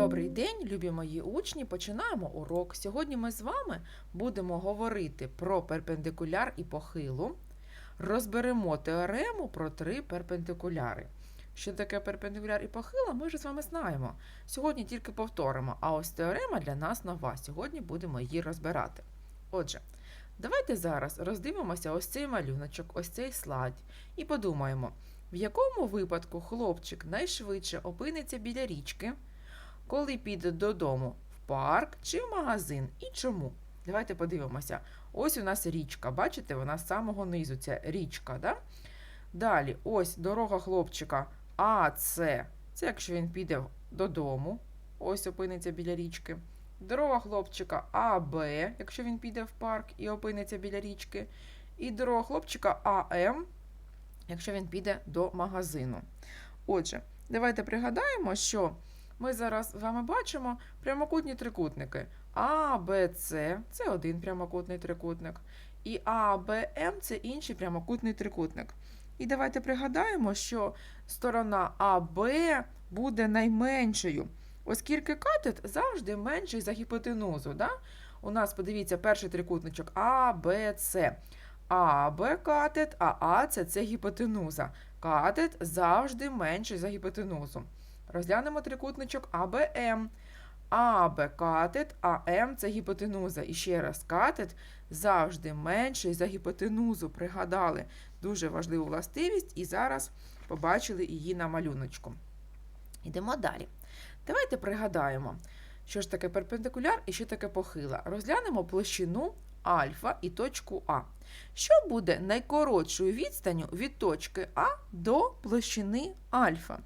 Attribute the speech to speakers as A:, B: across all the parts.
A: Добрий день, любі мої учні. Починаємо урок. Сьогодні ми з вами будемо говорити про перпендикуляр і похилу. Розберемо теорему про три перпендикуляри. Що таке перпендикуляр і похила, ми вже з вами знаємо. Сьогодні тільки повторимо, а ось теорема для нас нова. Сьогодні будемо її розбирати. Отже, давайте зараз роздивимося ось цей малюночок, ось цей слайд, і подумаємо, в якому випадку хлопчик найшвидше опиниться біля річки коли піде додому в парк чи в магазин і чому? Давайте подивимося. Ось у нас річка. Бачите, вона з самого низу ця річка. Да? Далі, ось дорога хлопчика А, Це. Це якщо він піде додому, ось опиниться біля річки. Дорога хлопчика А, Б, якщо він піде в парк і опиниться біля річки. І дорога хлопчика АМ, якщо він піде до магазину. Отже, давайте пригадаємо, що ми зараз з вами бачимо прямокутні трикутники. А, Б, С це один прямокутний трикутник. І А, Б, М це інший прямокутний трикутник. І давайте пригадаємо, що сторона АБ буде найменшою, оскільки катет завжди менший за гіпотенузу. Да? У нас, подивіться, перший трикутничок А, Б, С. А, Б катет, а А це, це гіпотенуза. Катет завжди менший за гіпотенузу. Розглянемо трикутничок АБМ. АБ катет, АМ це гіпотенуза. І ще раз катет завжди менший за гіпотенузу. Пригадали дуже важливу властивість, і зараз побачили її на малюночку. Йдемо далі. Давайте пригадаємо, що ж таке перпендикуляр і що таке похила. Розглянемо площину альфа і точку А. Що буде найкоротшою відстанню від точки А до площини альфа?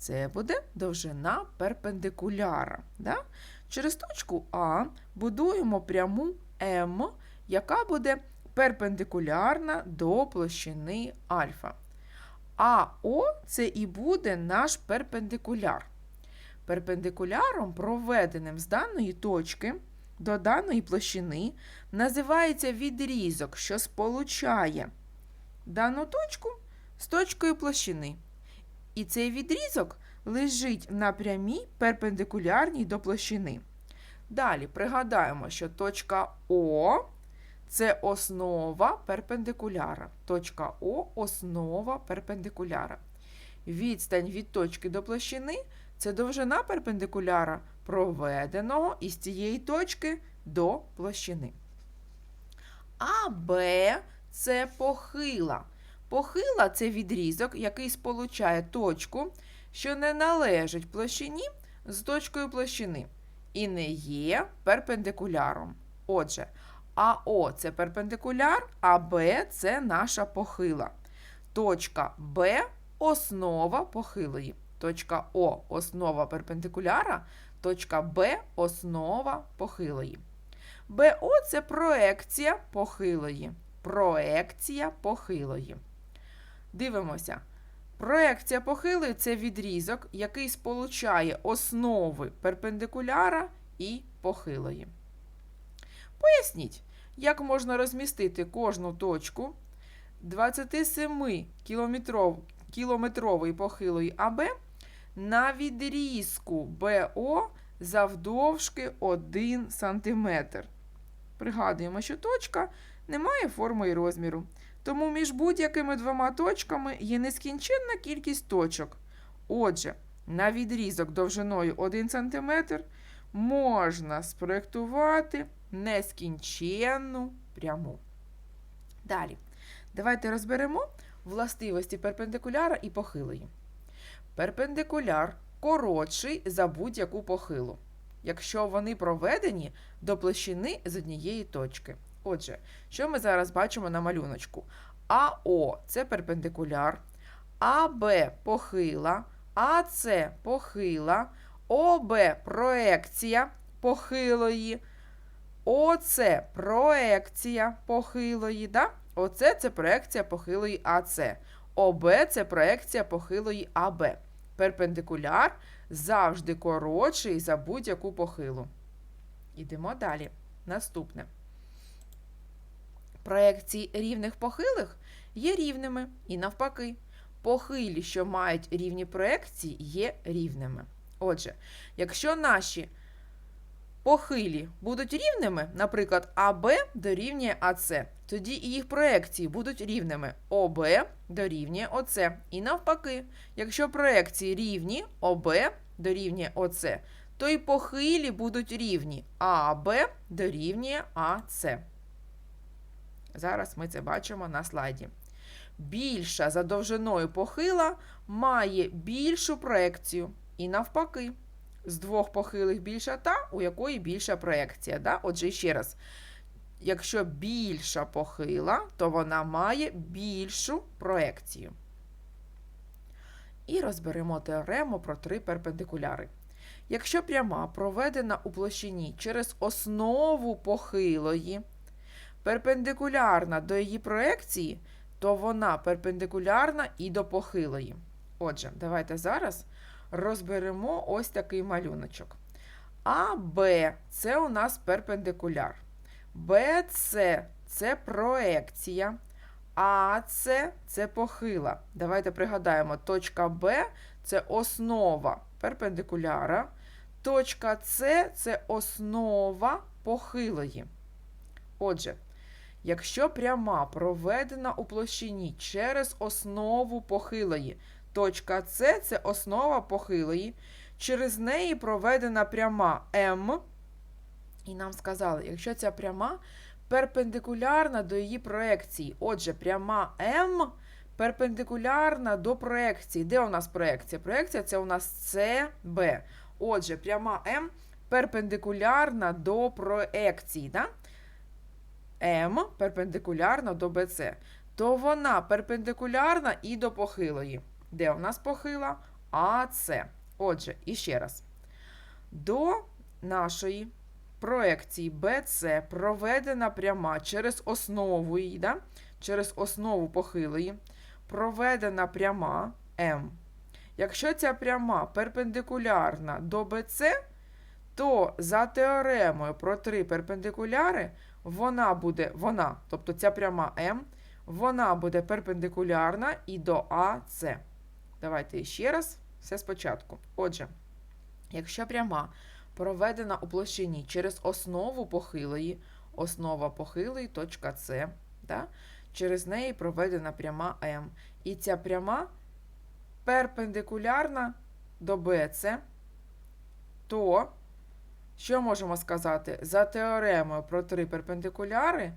A: Це буде довжина перпендикуляра. Да? Через точку А будуємо пряму М, яка буде перпендикулярна до площини альфа. АО це і буде наш перпендикуляр. Перпендикуляром, проведеним з даної точки до даної площини, називається відрізок, що сполучає дану точку з точкою площини. І цей відрізок лежить на прямій перпендикулярній до площини. Далі пригадаємо, що точка О це основа перпендикуляра. Точка О основа перпендикуляра. Відстань від точки до площини це довжина перпендикуляра, проведеного із цієї точки до площини. АБ це похила. Похила це відрізок, який сполучає точку, що не належить площині з точкою площини і не є перпендикуляром. Отже, АО це перпендикуляр, а Б це наша похила. Точка Б основа похилої. Точка О основа перпендикуляра, точка Б основа похилої. БО це проекція похилої. Проекція похилої. Дивимося. Проекція похилої це відрізок, який сполучає основи перпендикуляра і похилої. Поясніть, як можна розмістити кожну точку 27 кілометрової похилої АБ на відрізку БО завдовжки 1 см. Пригадуємо, що точка не має форми і розміру. Тому між будь-якими двома точками є нескінченна кількість точок. Отже, на відрізок довжиною 1 см можна спроєктувати нескінченну пряму. Далі, давайте розберемо властивості перпендикуляра і похилої. Перпендикуляр коротший за будь-яку похилу, якщо вони проведені до площини з однієї точки. Отже, що ми зараз бачимо на малюночку? АО це перпендикуляр, АБ похила, АС похила, ОБ проекція похилої, ОЦ проекція похилої. Да? ОЦ це проекція похилої АС. ОБ це проекція похилої АБ. Перпендикуляр завжди коротший за будь-яку похилу. Ідемо далі. Наступне. Проекції рівних похилих є рівними і навпаки. Похилі, що мають рівні проекції, є рівними. Отже, якщо наші похилі будуть рівними, наприклад, АБ дорівнює АС, тоді і їх проекції будуть рівними. ОБ дорівнює ОС. І навпаки, якщо проекції рівні, ОБ дорівнює ОС, то і похилі будуть рівні. АБ дорівнює АС. Зараз ми це бачимо на слайді. Більша за довжиною похила має більшу проекцію. І навпаки, з двох похилих більша та, у якої більша проекція. Да? Отже, ще раз, якщо більша похила, то вона має більшу проекцію. І розберемо теорему про три перпендикуляри. Якщо пряма проведена у площині через основу похилої, перпендикулярна до її проекції, то вона перпендикулярна і до похилої. Отже, давайте зараз розберемо ось такий малюночок. АБ це у нас перпендикуляр. БЦ це проекція. АЦ це похила. Давайте пригадаємо, точка Б це основа перпендикуляра. Точка С це основа похилої. Отже, якщо пряма проведена у площині через основу похилої, точка С це основа похилої, через неї проведена пряма М. І нам сказали, якщо ця пряма перпендикулярна до її проекції. Отже, пряма М перпендикулярна до проекції. Де у нас проекція? Проекція це у нас СБ. Отже, пряма М перпендикулярна до проекції. Да? М перпендикулярна до БЦ. То вона перпендикулярна і до похилої. Де у нас похила? АС. Отже, іще раз. До нашої проекції BC проведена пряма через основу її, да? через основу похилої, проведена пряма М. Якщо ця пряма перпендикулярна до BC, то за теоремою про три перпендикуляри вона буде, вона, тобто ця пряма М, вона буде перпендикулярна і до АС. Давайте ще раз, все спочатку. Отже, якщо пряма проведена у площині через основу похилої, основа похилої, точка С, да? через неї проведена пряма М. І ця пряма перпендикулярна до БЦ, то, що можемо сказати? За теоремою про три перпендикуляри,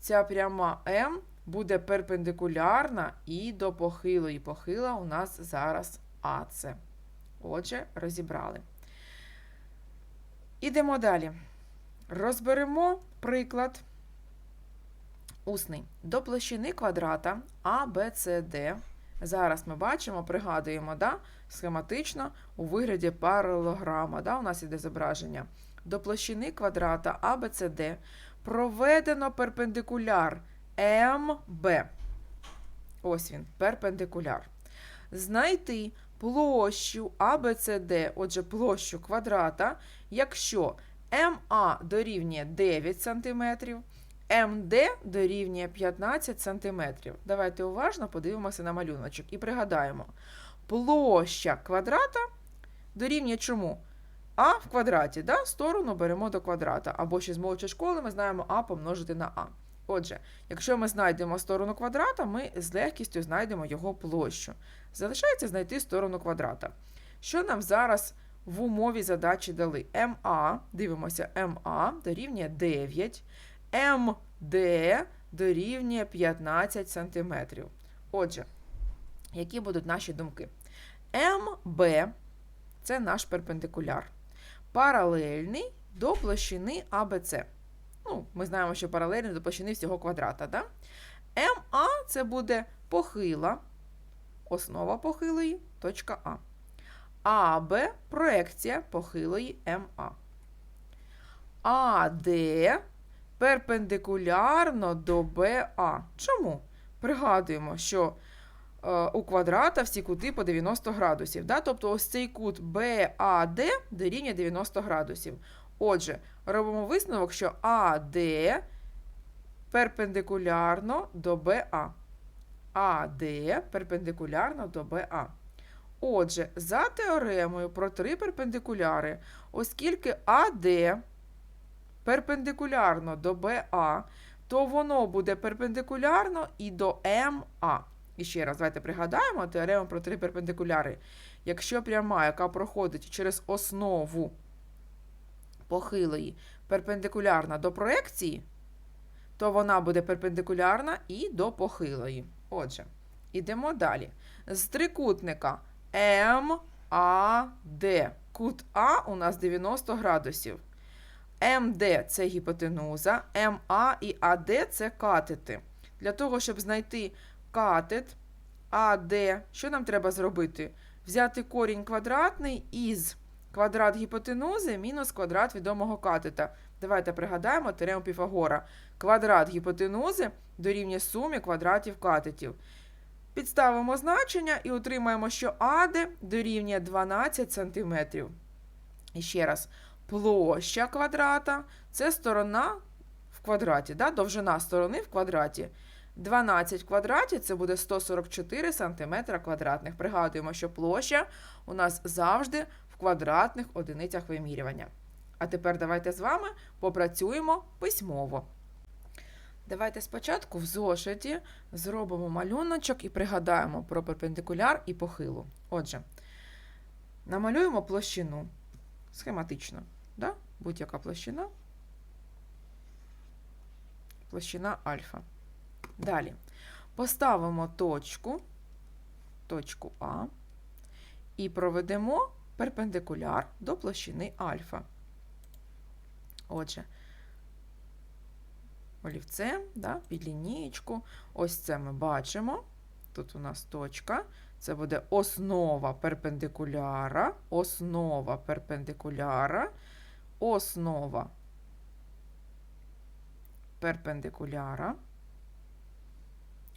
A: ця пряма М буде перпендикулярна і до похилої. Похила у нас зараз АЦ. Отже, розібрали. Ідемо далі. Розберемо приклад усний. До площини квадрата Д. Зараз ми бачимо, пригадуємо да, схематично у вигляді паралелограма. Да, У нас іде зображення. До площини квадрата Д проведено перпендикуляр МБ. Ось він, перпендикуляр. Знайти площу ABCD, отже, площу квадрата, якщо МА дорівнює 9 см, МД дорівнює 15 см. Давайте уважно подивимося на малюночок і пригадаємо, площа квадрата дорівнює чому? А в квадраті, да? сторону беремо до квадрата. Або ще з молодшої школи ми знаємо А помножити на А. Отже, якщо ми знайдемо сторону квадрата, ми з легкістю знайдемо його площу. Залишається знайти сторону квадрата. Що нам зараз в умові задачі дали? МА, дивимося, МА дорівнює 9, МД дорівнює 15 см. Отже, які будуть наші думки? МБ це наш перпендикуляр, паралельний до площини АБЦ. Ну, Ми знаємо, що паралельно до площини всього квадрата. Да? МА це буде похила, основа похилої, точка А. АБ проекція похилої МА. АД перпендикулярно до БА. Чому? Пригадуємо, що е, у квадрата всі кути по 90 градусів. Да? Тобто ось цей кут БАД дорівнює 90 градусів. Отже, робимо висновок, що АД перпендикулярно до БА. АД перпендикулярно до БА. Отже, за теоремою про три перпендикуляри, оскільки АД перпендикулярно до БА, то воно буде перпендикулярно і до МА. І ще раз, давайте пригадаємо теорему про три перпендикуляри. Якщо пряма, яка проходить через основу похилої, перпендикулярна до проекції, то вона буде перпендикулярна і до похилої. Отже, ідемо далі. З трикутника МАД. Кут А у нас 90 градусів. МД це гіпотенуза, МА і АД це катети. Для того, щоб знайти катет АД, що нам треба зробити? Взяти корінь квадратний із квадрат гіпотенузи мінус квадрат відомого катета. Давайте пригадаємо теорему Піфагора. Квадрат гіпотенузи дорівнює сумі квадратів катетів. Підставимо значення і отримаємо, що АД дорівнює 12 см. І ще раз, площа квадрата це сторона в квадраті, да? довжина сторони в квадраті. 12 в квадраті це буде 144 см квадратних. Пригадуємо, що площа у нас завжди в квадратних одиницях вимірювання. А тепер давайте з вами попрацюємо письмово. Давайте спочатку в зошиті зробимо малюночок і пригадаємо про перпендикуляр і похилу. Отже, намалюємо площину схематично. Да? Будь-яка площина. Площина альфа. Далі поставимо точку, точку А і проведемо перпендикуляр до площини альфа. Отже, олівцем, да, під лінієчку. Ось це ми бачимо. Тут у нас точка. Це буде основа перпендикуляра, основа перпендикуляра, основа перпендикуляра.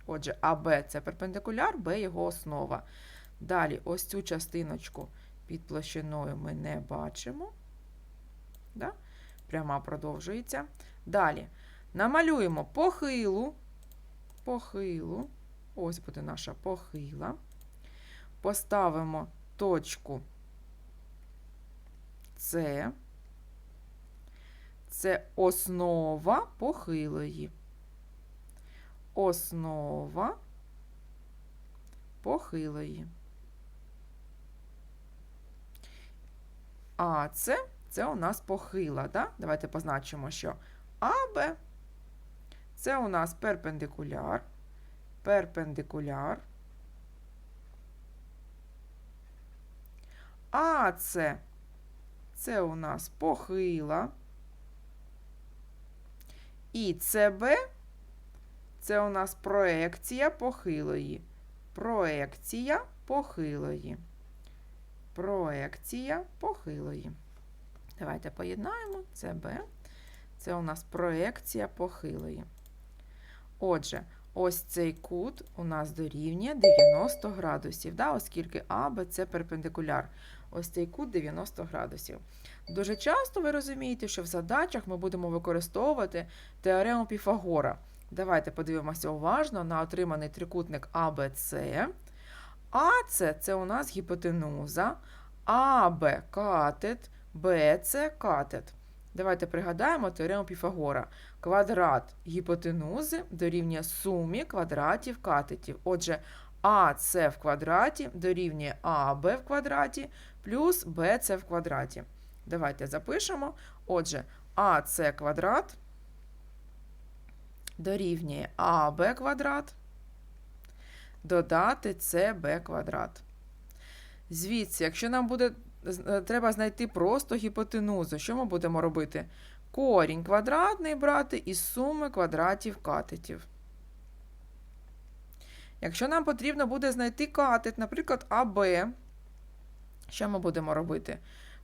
A: Отже, АБ це перпендикуляр, Б його основа. Далі, ось цю частиночку під площиною ми не бачимо. Да? Пряма продовжується. Далі намалюємо похилу. Похилу. Ось буде наша похила. Поставимо точку С. Це основа похилої. Основа похилої. А це, це у нас похила. Да? Давайте позначимо, що АБ це у нас перпендикуляр, перпендикуляр. А це, це у нас похила. І ЦБ це у нас проекція похилої. Проекція похилої. Проекція похилої. Давайте поєднаємо ЦБ. Це у нас проекція похилої. Отже, ось цей кут у нас дорівнює 90 градусів, да, оскільки АБ це перпендикуляр. Ось цей кут 90 градусів. Дуже часто ви розумієте, що в задачах ми будемо використовувати теорему Піфагора. Давайте подивимося уважно на отриманий трикутник АБЦ. АЦ це у нас гіпотенуза, АБ катет, БЦ катет. Давайте пригадаємо теорему Піфагора. Квадрат гіпотенузи дорівнює сумі квадратів катетів. Отже, АС в квадраті дорівнює АБ в квадраті плюс БЦ в квадраті. Давайте запишемо. Отже, АС квадрат дорівнює АБ квадрат, додати СБ квадрат. Звідси, якщо нам буде е, треба знайти просто гіпотенузу, що ми будемо робити? Корінь квадратний брати із суми квадратів катетів. Якщо нам потрібно буде знайти катет, наприклад, АБ, що ми будемо робити?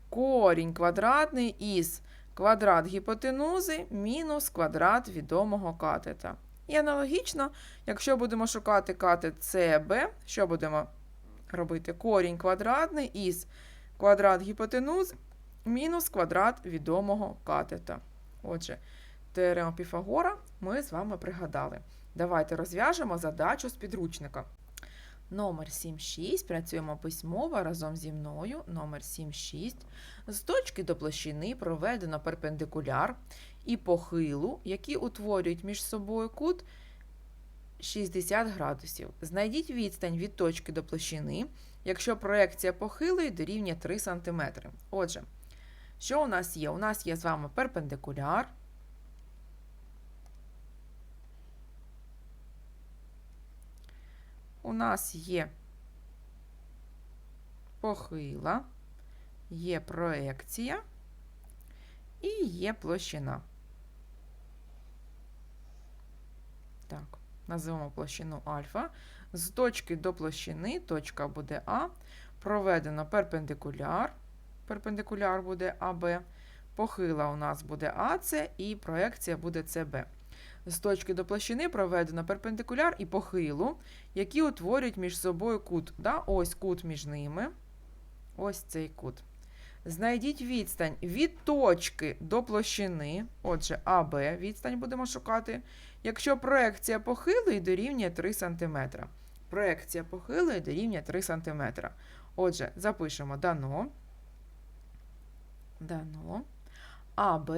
A: Корінь квадратний із квадрат гіпотенузи мінус квадрат відомого катета. І аналогічно, якщо будемо шукати катет CB, що будемо робити? Корінь квадратний із квадрат гіпотенузи мінус квадрат відомого катета. Отже, теорему Піфагора ми з вами пригадали. Давайте розв'яжемо задачу з підручника. Номер 7,6. Працюємо письмово разом зі мною. Номер 7,6. З точки до площини проведено перпендикуляр і похилу, які утворюють між собою кут 60 градусів. Знайдіть відстань від точки до площини, якщо проекція похилої дорівнює 3 см. Отже, що у нас є? У нас є з вами перпендикуляр. У нас є похила, є проекція і є площина. Так, називаємо площину альфа. З точки до площини, точка буде А, проведено перпендикуляр. Перпендикуляр буде АБ. Похила у нас буде АС і проекція буде СБ. З точки до площини проведено перпендикуляр і похилу, які утворюють між собою кут. Да? Ось кут між ними. Ось цей кут. Знайдіть відстань від точки до площини. Отже, АБ відстань будемо шукати. Якщо проекція похилої дорівнює 3 см. Проекція похилої дорівнює 3 см. Отже, запишемо дано. Дано. АБ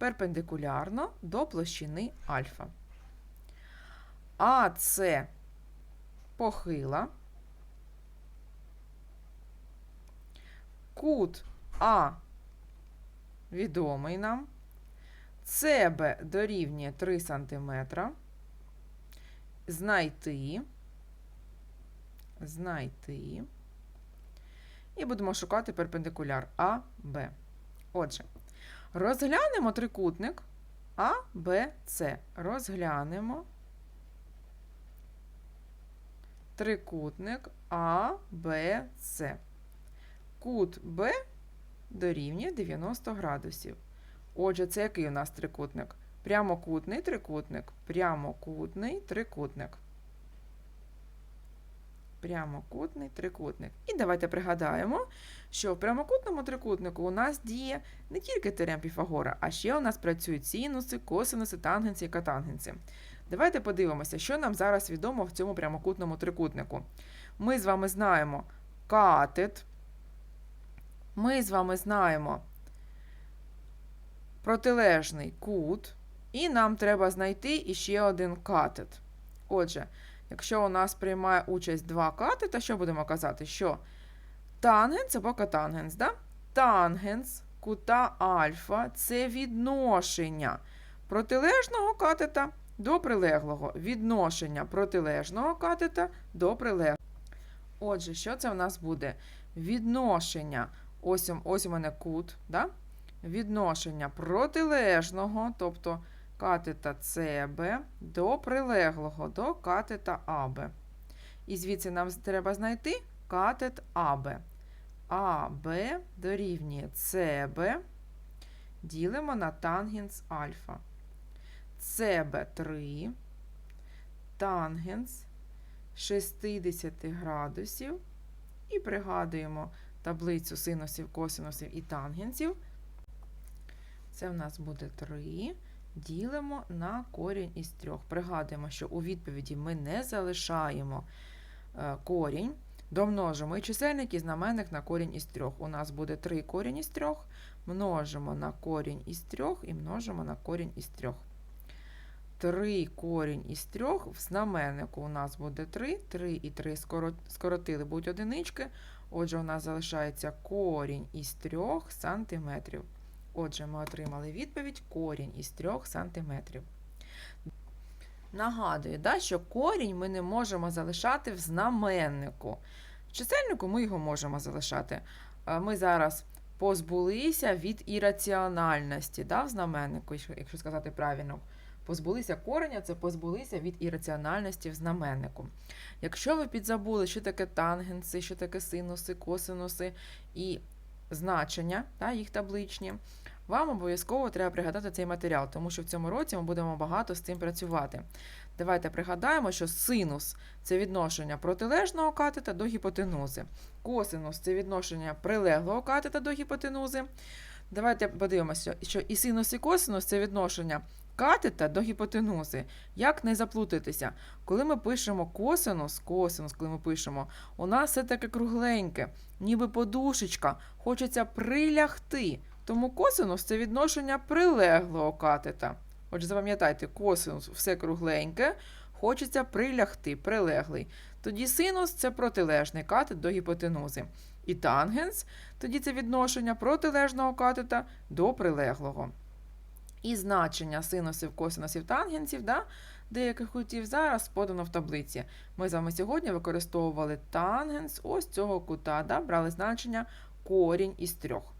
A: перпендикулярно до площини альфа. АС похила. Кут А відомий нам. СБ дорівнює 3 см. Знайти. Знайти. І будемо шукати перпендикуляр АБ. Отже, розглянемо трикутник А, Б, С. Розглянемо трикутник А, Б, С. Кут Б дорівнює 90 градусів. Отже, це який у нас трикутник? Прямокутний трикутник, прямокутний трикутник. Прямокутний трикутник. І давайте пригадаємо, що в прямокутному трикутнику у нас діє не тільки теорем Піфагора, а ще у нас працюють синуси, косинуси, тангенси і катангенси. Давайте подивимося, що нам зараз відомо в цьому прямокутному трикутнику. Ми з вами знаємо катет. Ми з вами знаємо протилежний кут, і нам треба знайти іще один катет. Отже, якщо у нас приймає участь два катета, що будемо казати? Що тангенс або катангенс, да? тангенс кута альфа це відношення протилежного катета до прилеглого. Відношення протилежного катета до прилеглого. Отже, що це в нас буде? Відношення, ось, ось у мене кут, да? відношення протилежного, тобто катета СБ до прилеглого до катета АБ. І звідси нам треба знайти катет АБ. АБ дорівнює СБ, ділимо на тангенс альфа. СБ 3, тангенс 60 градусів. І пригадуємо таблицю синусів, косинусів і тангенсів. Це в нас буде 3. Ділимо на корінь із 3. Пригадуємо, що у відповіді ми не залишаємо е, корінь. Домножимо і чисельник, і знаменник на корінь із 3. У нас буде 3 корінь із 3. Множимо на корінь із 3 і множимо на корінь із 3. 3 корінь із 3 в знаменнику у нас буде 3. 3 і 3 скоротили будуть одинички. Отже, у нас залишається корінь із 3 сантиметрів. Отже, ми отримали відповідь корінь із 3 см. Нагадую, да, що корінь ми не можемо залишати в знаменнику. В чисельнику ми його можемо залишати. Ми зараз позбулися від ірраціональності да, в знаменнику, якщо сказати правильно. Позбулися кореня, це позбулися від ірраціональності в знаменнику. Якщо ви підзабули, що таке тангенси, що таке синуси, косинуси і значення, та, їх табличні, вам обов'язково треба пригадати цей матеріал, тому що в цьому році ми будемо багато з цим працювати. Давайте пригадаємо, що синус це відношення протилежного катета до гіпотенузи. Косинус це відношення прилеглого катета до гіпотенузи. Давайте подивимося, що і синус, і косинус це відношення катета до гіпотенузи. Як не заплутатися? Коли ми пишемо косинус, косинус, коли ми пишемо, у нас все таке кругленьке, ніби подушечка, хочеться прилягти. Тому косинус це відношення прилеглого катета. Отже, запам'ятайте, косинус все кругленьке, хочеться прилягти, прилеглий. Тоді синус це протилежний катет до гіпотенузи. І тангенс тоді це відношення протилежного катета до прилеглого. І значення синусів, косинусів, тангенсів, да, деяких кутів зараз подано в таблиці. Ми з вами сьогодні використовували тангенс ось цього кута, да, брали значення корінь із трьох.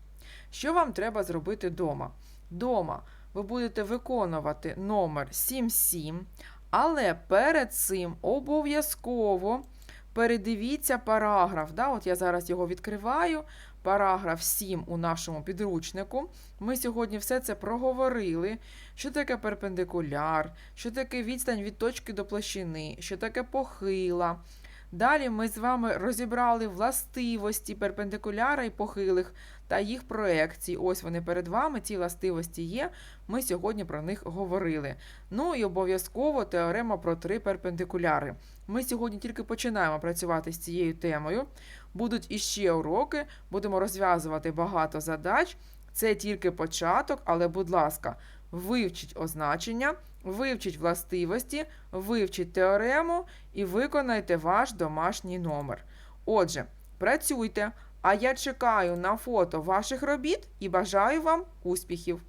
A: Що вам треба зробити вдома? Дома ви будете виконувати номер 77, але перед цим обов'язково передивіться параграф. Да? От я зараз його відкриваю. Параграф 7 у нашому підручнику. Ми сьогодні все це проговорили. Що таке перпендикуляр, що таке відстань від точки до площини, що таке похила. Далі ми з вами розібрали властивості перпендикуляра і похилих та їх проекцій. Ось вони перед вами, ці властивості є. Ми сьогодні про них говорили. Ну і обов'язково теорема про три перпендикуляри. Ми сьогодні тільки починаємо працювати з цією темою. Будуть іще уроки, будемо розв'язувати багато задач. Це тільки початок, але, будь ласка, вивчіть означення, вивчіть властивості, вивчіть теорему і виконайте ваш домашній номер. Отже, працюйте, а я чекаю на фото ваших робіт і бажаю вам успіхів!